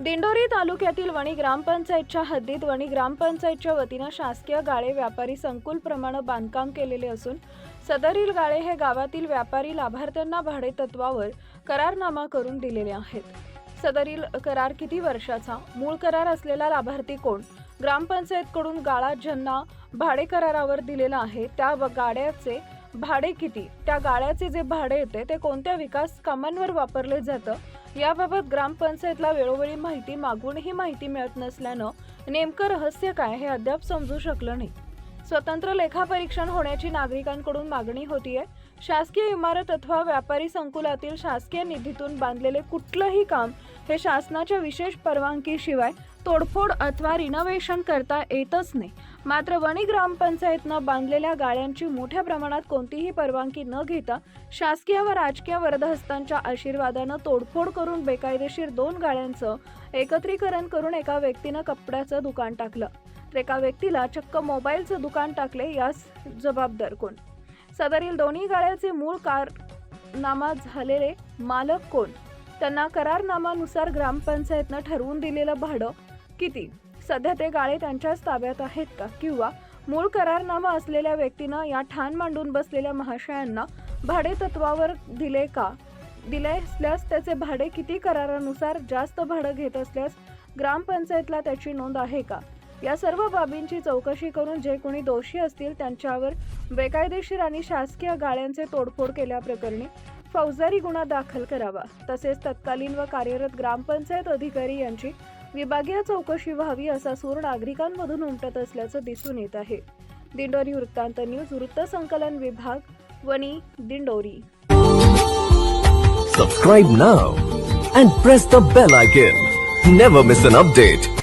दिंडोरी तालुक्यातील वणी ग्रामपंचायतच्या हद्दीत वणी ग्रामपंचायतच्या वतीनं शासकीय गाळे व्यापारी संकुल प्रमाणे बांधकाम केलेले असून सदरील गाळे हे गावातील व्यापारी लाभार्थ्यांना भाडे तत्वावर करारनामा करून दिलेले आहेत. सदरील करार किती वर्षाचा? मूळ करार असलेला लाभार्थी कोण? ग्रामपंचायतकडून गाळा ज्यांना भाडे करारावर दिलेला आहे त्या गाड्याचे भाडे किती? त्या गाळ्याचे जे भाडे येते ते कोणत्या विकास कामांवर वापरले जातं? याबाबत ग्रामपंचायतला वेळोवेळी माहिती मागूनही माहिती मिळत नसल्यानं नेमकं रहस्य काय हे अद्याप समजू शकलं नाही. स्वतंत्र लेखापरीक्षण होण्याची नागरिकांकडून मागणी होतीये. शासकीय इमारत अथवा व्यापारी संकुलातील शासकीय निधीतून बांधलेले कुठलंही काम हे शासनाच्या विशेष परवानगीशिवाय तोडफोड अथवा रिनोव्हेशन करता येतच नाही. मात्र वणी ग्रामपंचायतनं बांधलेल्या गाळ्यांची मोठ्या प्रमाणात कोणतीही परवानगी न घेता शासकीय व राजकीय वरदहस्तांच्या आशीर्वादानं तोडफोड करून बेकायदेशीर दोन गाळ्यांचं एकत्रीकरण करून एका व्यक्तीनं कपड्याचं दुकान टाकलं. तर एका व्यक्तीला चक्क मोबाईलचं दुकान टाकले यास जबाबदार कोण? सदरील दोन्ही गाळ्याचे मूळ कारनामा झालेले मालक कोण? त्यांना करारनामानुसार ग्रामपंचायतनं ठरवून दिलेलं भाडं किती? सध्या ते गाळे त्यांच्याच ताब्यात आहेत का? किंवा मूळ करारनामा असलेल्या व्यक्तीनं या ठाण मांडून बसलेल्या महाशयांना भाडे तत्वावर दिले का? दिले असल्यास त्याचे भाडे किती करारानुसार जास्त भाडं घेत असल्यास ग्रामपंचायतला त्याची नोंद आहे का? या सर्व बाबींची चौकशी करून जे कोणी दोषी असतील त्यांच्यावर बेकायदेशीर आणि शासकीय गाळ्यांचे तोडफोड केल्याप्रकरणी फौजदारी गुन्हा दाखल करावा. तसेच तत्कालीन व कार्यरत ग्रामपंचायत अधिकारी यांची विभागीय चौकशी व्हावी असा सूर नागरिकांमधून उमटत असल्याचं दिसून येत आहे. दिंडोरी वृत्तांत न्यूज वृत्तसंकलन विभाग Wani Dindori. Subscribe now and press the bell icon never miss an update